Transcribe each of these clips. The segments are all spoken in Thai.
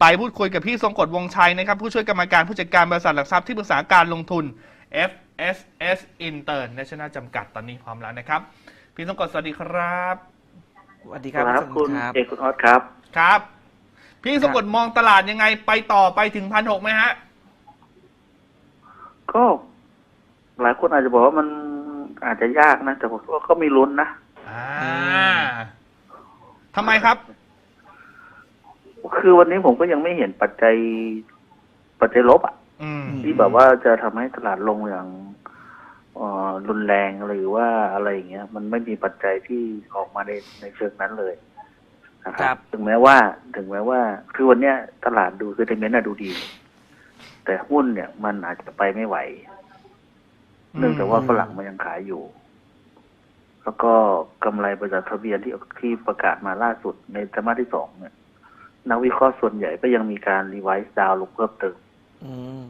ไปพูดคุยกับพี่ทรงกฎวงชัยนะครับ ผู้ช่วยกรรมการผู้จัดการบริษัทหลักทรัพย์ที่ปรึกษาการลงทุน FSS International จำกัดตอนนี้พร้อมแล้วนะครับ พี่ทรงกฎสวัสดีครับสวัสดีคครับรับพี่คุณสมครับเอกคุณออสครับ ครับ พี่ทรงกฎมองตลาดยังไงไปต่อไปถึงพันหกไหมฮะ ก็ หลายคนอาจจะบอกว่ามันอาจจะยากนะ แต่ผมว่าก็มีลุ้นนะอ่าอืมทำไมครับ คือวันนี้ผมก็ยังไม่เห็นปัจจัย ปัจจัยลบอะอืมที่แบบว่าจะทำให้ตลาดลงอย่างเอ่อรุนแรงหรือว่าอะไรอย่างเงี้ย มันไม่มีปัจจัยที่ออกมาในในเชิงนั้นเลยนะคครัรับบถึงแม้ว่า ถึงแม้ว่า คือวันเนี้ยตลาดดูคือเทนเมนต์ดูดี แต่หุ้นเนี่ยมันอาจจะไปไม่ไหว เนื่องจากว่าฝรั่งมันยังขายอยู่ แล้วก็กำไรบริษัททะเบียนที่ที่ประกาศมาล่าสุดในไตรมาสที่สองเนี่ย นักวิเคราะห์ส่วนใหญ่ก็ยังมีการรีไวซ์ดาวลงเพิ่มเติมอืม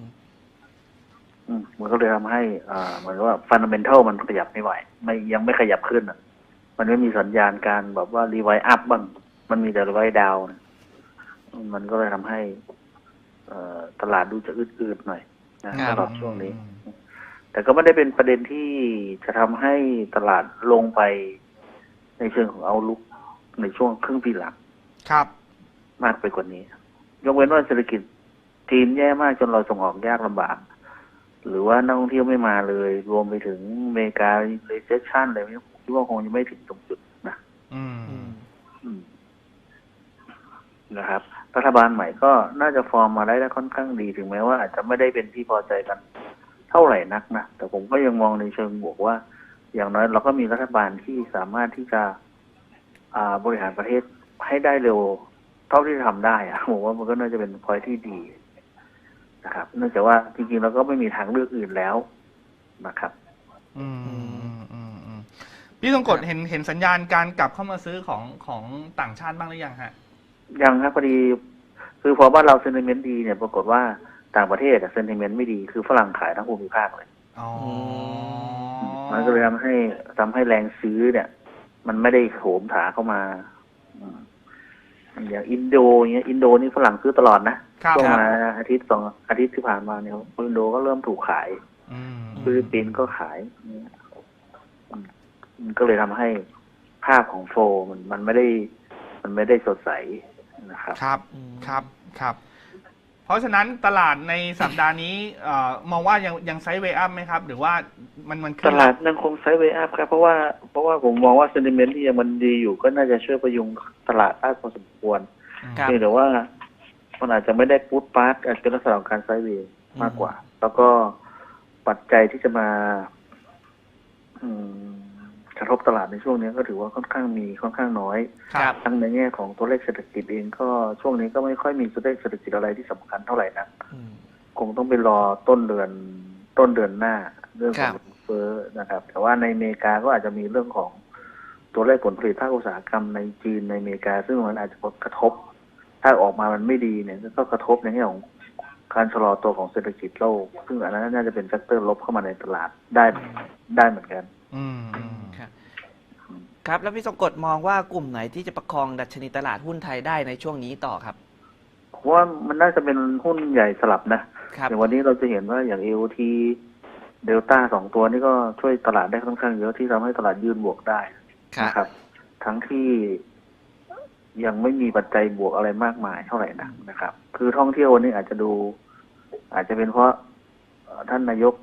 อืมมันก็เลยทำให้อ่าเหมือนว่าฟันเดเมนทัลมันขยับไม่ไหว ไม่ยังไม่ขยับขึ้นอะ มันไม่มีสัญญาณการแบบว่ารีไวซ์อัพบ้าง มันมีแต่รีไวซ์ดาวน์มันก็เลยทำให้เอ่อตลาดดูจะอืดๆหน่อยนะครับสำหรับช่วงนี้ แต่ก็ไม่ได้เป็นประเด็นที่จะทำให้ตลาดลงไปในเชิงของเอาลุกในช่วงครึ่งปีหลังครับ มากไปกว่านี้ ยกเว้นว่าเศรษฐกิจจีนแย่มากจนเราส่งออกยากลำบาก หรือว่านักท่องเที่ยวไม่มาเลย รวมไปถึงอเมริกา recession อะไรนี้ผมคิดว่าคงยังไม่ถึงตรงจุดนะอืมอืมอืมนะครับรัฐบาลใหม่ก็น่าจะฟอร์มมาได้ได้ค่อนข้างดีถึงแม้ว่าอาจจะไม่ได้เป็นที่พอใจกัน เท่าไหร่นักนะแต่ผมก็ยังมองในเชิงบวกว่า อย่างน้อยเราก็มีรัฐบาลที่สามารถที่จะ อ่าบริหารประเทศให้ได้เร็ว เท่าที่ทำได้อะผมว่ามันก็น่าจะเป็นพอยที่ดีนะครับ เนื่องจากว่าจริงๆเราก็ไม่มีทางเลือกอื่นแล้วนะครับอืมอืมอืมอืมพี่ทรงกฎเห็นเห็นสัญญาณการกลับเข้ามาซื้อของของต่างชาติบ้างหรือยังฮะยังครับพอดีคือพอบ้านเราเซนติเมนต์ดีเนี่ยปรากฏว่าต่างประเทศเซนติเมนต์ไม่ดีคือฝรั่งขายทั้งภูมิภาคเลยอ๋อมันก็เลยทำให้ทำให้แรงซื้อเนี่ย มันไม่ได้โหมถาเข้ามา อืมอย่างอินโดเงี้ยอินโดนี่ฝรั่งซื้อตลอดนะครับช่วงมาอาทิตย์สองอาทิตย์ที่ผ่านมาเนี่ยอินโดก็เริ่มถูกขายอืมฟิลิปปินส์ก็ขายเนี่ยอืมมันก็เลยทำให้ภาพของโฟลมันมันไม่ได้ มันไม่ได้สดใสนะครับ ครับอืมครับครับ เพราะฉะนั้นตลาดในสัปดาห์นี้เอ่อมองว่ายังยังไซด์เวย์อัพไหมครับ หรือว่ามันมันขึ้ตนลาดยังคงไซด์เวย์อัพครับ เพราะว่าเพราะว่าผมมองว่าเซนติเมนต์ที่ยังมันดีอยู่ก็น่าจะช่วยประยุงตลาดได้พอสมควรครับ เพียงแต่ว่ามันอาจจะไม่ได้ปูดปาร์ตอาจจะเป็นลักษณะของการไซด์เวย์มากกว่า แล้วก็ปัจจัยที่จะมา อืม กระทบตลาดในช่วงนี้ก็ถือว่าค่อนข้างมีค่อนข้างน้อยครับทั้งในแง่ของตัวเลขเศรษฐกิจเองก็ช่วงนี้ก็ไม่ค่อยมีตัวเลขเศรษฐกิจอะไรที่สำคัญเท่าไหร่นะอืมคงต้องไปรอต้นเดือนต้นเดือนหน้าเรื่องขครัองบเงินเฟ้อนะครับ แต่ว่าในอเมริกาก็อาจจะมีเรื่องของตัวเลขผลผลิตภาคอุตสาหกรรมในจีนในอเมริกา ซึ่งมันอาจจะกระทบ ถ้าออกมามันไม่ดีเนี่ยก็กระทบในแง่ของการชะลอตัวของเศรษฐกิจโลก ซึ่งอันนั้นน่าจะเป็นแฟกเตอร์ลบเข้ามาในตลาดได้ได้เหมือนกัน อืมอืม ครับครับ แล้วพี่สมกฎมองว่ากลุ่มไหนที่จะประคองดัชนีตลาดหุ้นไทยได้ในช่วงนี้ต่อครับ เพราะว่ามันน่าจะเป็นหุ้นใหญ่สลับนะครับอย่างวันนี้เราจะเห็นว่าอย่าง AOT เดลต้าสองตัวนี้ก็ช่วยตลาดได้ค่อนข้างเยอะที่ทำให้ตลาดยืนบวกได้ครับนะครับ ทั้งที่ยังไม่มีปัจจัยบวกอะไรมากมายเท่าไหร่นักนะครับ คือท่องเที่ยววันนี้อาจจะดู อาจจะเป็นเพราะเอ่อท่านนายก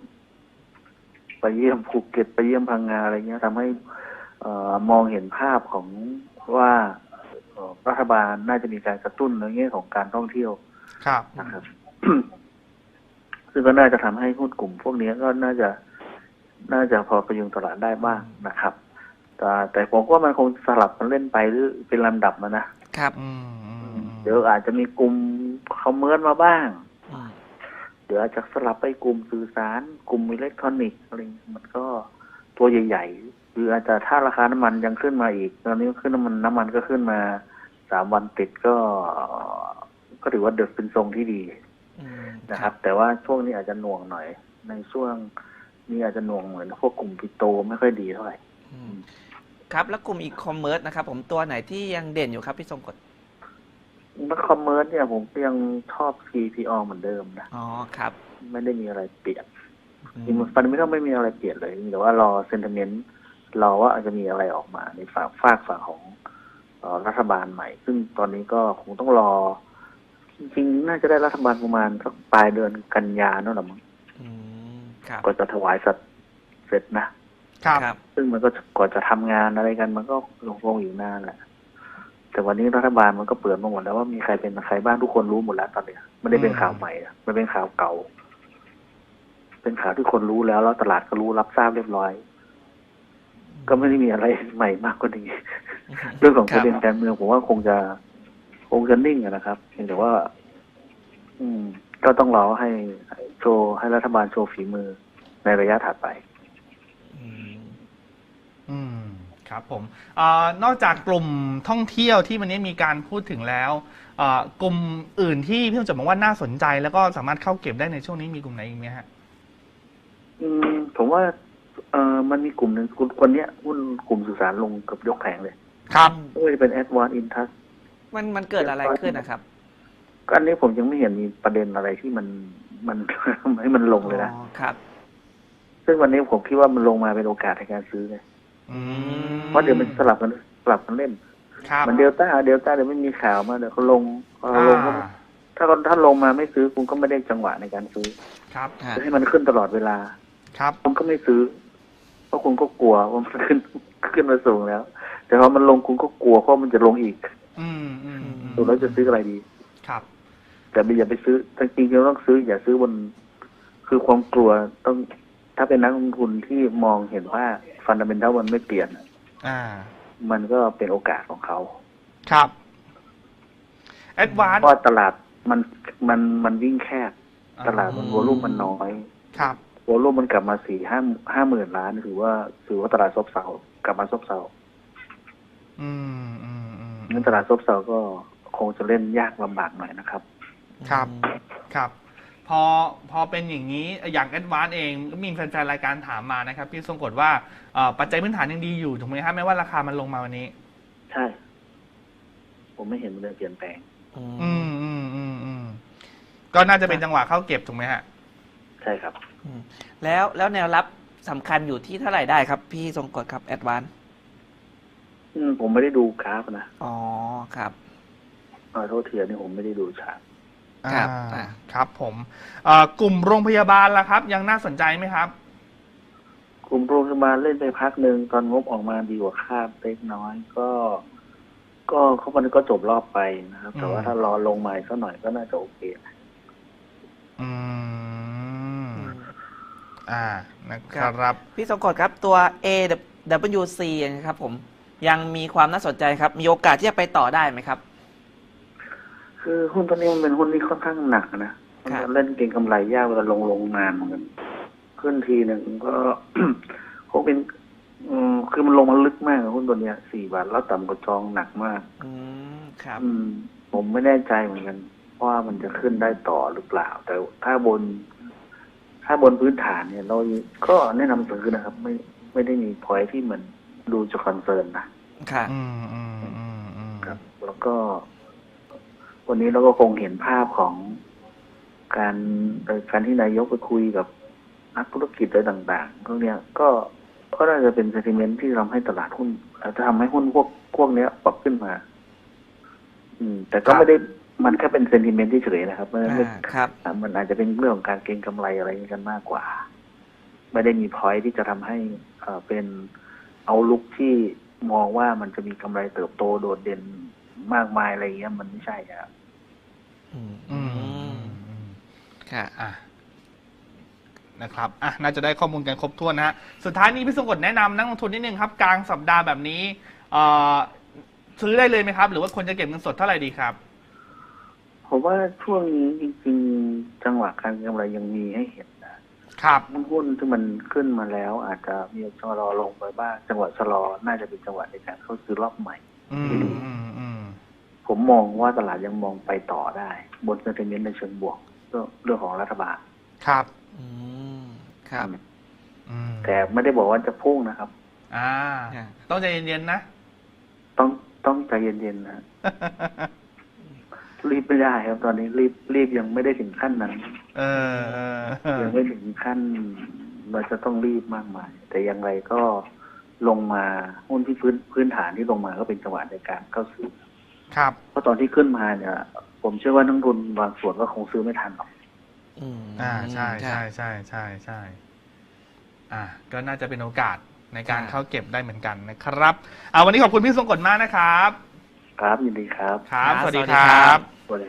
ไปเยี่ยมภูเก็ตไปเยี่ยมพังงาอะไรเงี้ยทำให้เอ่อ มองเห็นภาพของว่าเอ่อรัฐบาลน่าจะมีการกระตุ้นในแง่ของการท่องเที่ยวครับนะครับ ซึ่งก็น่าจะทำให้หุ้นกลุ่ม พวกนี้ก็น่าจะน่าจะพอประยุงตลาดได้บ้างนะครับ แต่แต่ผมว่ามันคงสลับกันเล่นไปหรือเป็นลำดับมานะครับอืมอืมอืมเดี๋ยวอาจจะมีกลุ่มคอมเมอร์สมาบ้างอืมเดี๋ยวอาจจะสลับไปกลุ่มสื่อสาร กลุ่มอิเล็กทรอนิกส์อะไรเงี้ยมันก็ตัวใหญ่ ๆหรืออาจจะถ้าราคาน้ำมันยังขึ้นมาอีก ตอนนี้ขึ้นน้ำมันน้ำมันก็ขึ้นมาสามวันติดก็ก็ถือว่าเดือดเป็นทรงที่ดีอืมนะครับ แต่ว่าช่วงนี้อาจจะหน่วงหน่อย ในช่วงนี้อาจจะหน่วงเหมือนพวกกลุ่มปิโตไม่ค่อยดีเท่าไหร่อืมครับแล้วกลุ่มอีคอมเมิร์ซนะครับผมตัวไหนที่ยังเด่นอยู่ครับพี่สมกฎนักคอมเมอร์สเนี่ยผมก็ยังชอบ CPO เหมือนเดิมนะอ๋อครับ ไม่ได้มีอะไรเปลี่ยนอืจริงมฟันไม่ต้องไม่มีอะไรเปลี่ยนเลยมีแต่ว่ารอเซนติเมนต์ รอว่าอาจจะมีอะไรออกมาในฝากฝากฝั่งของเอ่อรัฐบาลใหม่ ซึ่งตอนนี้ก็คงต้องรอ จริงๆ น่าจะได้รัฐบาลประมาณสักปลายเดือนกันยาเนั่นแหละมั้งอืมครับก็จะถวายสัตว์เสร็จนะครับครับซึ่งมันก็ก่อนจะทำงานอะไรกัน มันก็ลงลงอยู่นานแหละแต่วันนี้รัฐบาลมันก็เปิดมาหมดแล้วว่ามีใครเป็นใครบ้างทุกคนรู้หมดแล้วตอนเนี้ยไม่ได้เป็นข่าวใหม่อะมันเป็นข่าวเก่า เป็นข่าวที่คนรู้แล้วแล้วตลาดก็รู้รับทราบเรียบร้อย ก็ไม่ได้มีอะไรใหม่มากกว่านี้เรื่องของประเด็นการเมืองผมว่าคงจะคงจะนิ่งอะนะครับเพียงแต่ว่า อืม ก็ต้องรอให้โชว์ให้รัฐบาลโชว์ฝีมือในระยะถัดไป อืมอืมครับผมเออนอกจากกลุ่มท่องเที่ยวที่วันนี้มีการพูดถึงแล้วเอ่อกลุ่มอื่นที่พี่สมจิตบอกว่าน่าสนใจ แล้วก็สามารถเข้าเก็บได้ในช่วงนี้มีกลุ่มไหนอีกไหมฮะอืมผมว่า เออมันมีกลุ่มหนึ่งคนคนเนี้ยหุ้นกลุ่มสื่อสารลงเกับยกแผงเลยครับ ไม่ว่าจะเป็น Advanced Intouch มันมันเกิดอะไรขึ้นนะครับ ก็อันนี้ผมยังไม่เห็นมีประเด็นอะไรที่มันมันให้มันลงเลยนะอ๋อครับ ซึ่งวันนี้ผมคิดว่ามันลงมาเป็นโอกาสในการซื้อเลยอืมเพราะเดี๋ยวมันสลับกันสลับกันเล่นครับ มันเดลต้าเดลต้าเดี๋ยวไม่มีข่าวมาเดี๋ยวเขาลงพออ่าลงก็ถ้าถ้าลงมาไม่ซื้อคุณก็ไม่ได้จังหวะในการซื้อครับฮะจะให้มันขึ้นตลอดเวลา ครับ คุณก็ไม่ซื้อเพ ราะคุณก็กลัวว่ามันขึ้นขึ้นมาสูงแล้ว แต่พอมันลงคุณก็กลัวเพราะมันจะลงอีก อืมอืมอืมดูแล้วจะซื้ออะไรดี ครับ แต่ไม่อย่าไปซื้อจริงๆเราต้องซื้อ อย่าซื้อบน คือความกลัวต้อง ถ้าเป็นนักลงทุนที่มองเห็นว่าฟันดัมเบลมันไม่เปลี่ยน อ่า มันก็เป็นโอกาสของเขาครับแอดวานเพราะตลาดมันมันมันวิ่งแคบ ตลาดมันวอลุ่มมันน้อย ครับ วอลุ่มมันกลับมาสี่ห้าห้าหมื่นล้านถือว่าถือว่าตลาดซบเซากลับมาซบเซาอืมอืมอืมงั้นตลาดซบเซาก็คงจะเล่นยากลำบากหน่อยนะครับ ครับ ครับ พอพอเป็นอย่างนี้อย่างแอดวานเองก็มีแฟนๆรายการถามมานะครับพี่ทรงกฎว่าเอ่อปัจจัยพื้นฐานยังดีอยู่ถูกไหมครับแม้ว่าราคามันลงมาวันนี้ ใช่ ผมไม่เห็นมันเลยเปลี่ยนแปลงอืมอืมอืมอืมอืมก็น่าจะเป็นจังหวะเข้าเก็บถูกไหมฮะ ใช่ครับ อืมแล้วแล้วแนวรับสำคัญอยู่ที่เท่าไหร่ได้ครับ พี่ทรงกฎครับแอดวานอืมผมไม่ได้ดูกราฟนะอ๋อครับ ขอโทษเทียนี่ผมไม่ได้ดูชาร์ตครับอ่าอ่าครับผมเอ่อกลุ่มโรงพยาบาลล่ะครับ ยังน่าสนใจไหมครับ กลุ่มโรงพยาบาลเล่นไปพักหนึ่งตอนงบออกมาดีกว่าคาดเล็กน้อยก็ ก็เขามันก็จบรอบไปนะครับ แต่ว่าอืม ถ้ารอลงมาอีกสักหน่อยก็น่าจะโอเคนะอืมอืม อ่านะครับพี่ทรงกฎครับตัว AWC นะครับผมยังมีความน่าสนใจครับ มีโอกาสที่จะไปต่อได้ไหมครับ คือหุ้นตัวนี้มันเป็นหุ้นที่ค่อนข้างหนักนะมันครับจะเล่นเก็งกำไรยากเวลาลงลงนานเหมือนกันขึ้นทีหนึ่งก็คงเป็นอืมคือมันลงมาลึกมากอะหุ้นตัวเนี้ยสี่บาทแล้วต่ำกว่าจองหนักมาก อืมครับ อืม ผมไม่แน่ใจเหมือนกันว่ามันจะขึ้นได้ต่อหรือเปล่า แต่ถ้าบน ถ้าบนพื้นฐานเนี่ย เราก็แนะนำซื้อนะครับ ไม่ไม่ได้มีพอยที่เหมือนดูจะคอนเซิร์นนะค่ะอืมอืมอืมอืมครับ แล้วก็ วันนี้เราก็คงเห็นภาพของการเอ่อการที่นายกไปคุยกับนักธุรกิจอะไรต่างๆพวกเนี้ยก็ก็น่าจะเป็นเซติเมนต์ที่ทำให้ตลาดหุ้นอาจจะทำให้หุ้นพวกพวกเนี้ยปรับขึ้นมา อืม แต่ก็ไม่ได้ มันแค่เป็นเซนติเมนต์ที่เฉยๆนะครับมันไม่อ่าครับอะมันอาจจะเป็นเรื่องของการเก็งกำไรอะไรกันมากกว่า ไม่ได้มีพอยที่จะทำให้เอ่อเป็นเอาลุกที่มองว่ามันจะมีกำไรเติบโตโดดเด่นมากมายอะไรอย่างเงี้ยมันไม่ใช่ครับอืมอือืมมอืมค่ะอะนะครับ อะ น่าจะได้ข้อมูลกันครบถ้วนนะฮะ สุดท้ายนี้พี่สงกดแนะนำนักลงทุนนิดนึงครับ กลางสัปดาห์แบบนี้เอ่อซื้อได้เลยไหมครับ หรือว่าควรจะเก็บเงินสดเท่าไหร่ดีครับ ผมว่าช่วงนี้จริงๆ จังหวะการกำไรยังมีให้เห็นนะครับหุ้นที่มันขึ้นมาแล้ว อาจจะมีชะลอลงไปบ้าง จังหวะชะลอน่าจะเป็นจังหวะในการเข้าซื้อรอบใหม่ อืมอืมอืมผมมองว่าตลาดยังมองไปต่อได้ บนเซนติเมนต์ในเชิงบวกเรื่องเรื่องของรัฐบาล ครับ อืมครับอืมแต่ไม่ได้บอกว่าจะพุ่งนะครับ อ่าอ่าต้องใจเย็นๆนะ ต้องต้องใจเย็นๆนะ รีบไม่ได้ครับ ตอนนี้รีบรีบยังไม่ได้ถึงขั้นนั้นเออเออเออยังไม่ถึงขั้นเราจะต้องรีบมากมาย แต่อย่างไรก็ลงมาหุ้นที่พื้นพื้นฐานที่ลงมาก็เป็นจังหวะในการเข้าซื้อครับ เพราะตอนที่ขึ้นมาเนี่ย ผมเชื่อว่านักลงทุนบางส่วนก็คงซื้อไม่ทันหรอกอืมอ่าใช่คใช่รับใช่ใช่ใช่อ่า ก็น่าจะเป็นโอกาสในการครับเข้าเก็บได้เหมือนกันนะครับอ่าวันนี้ขอบคุณพี่ทรงกฎมากนะครับ ครับยินดีครับ ครับครับสวัสดีสวัสคดีรัครับ por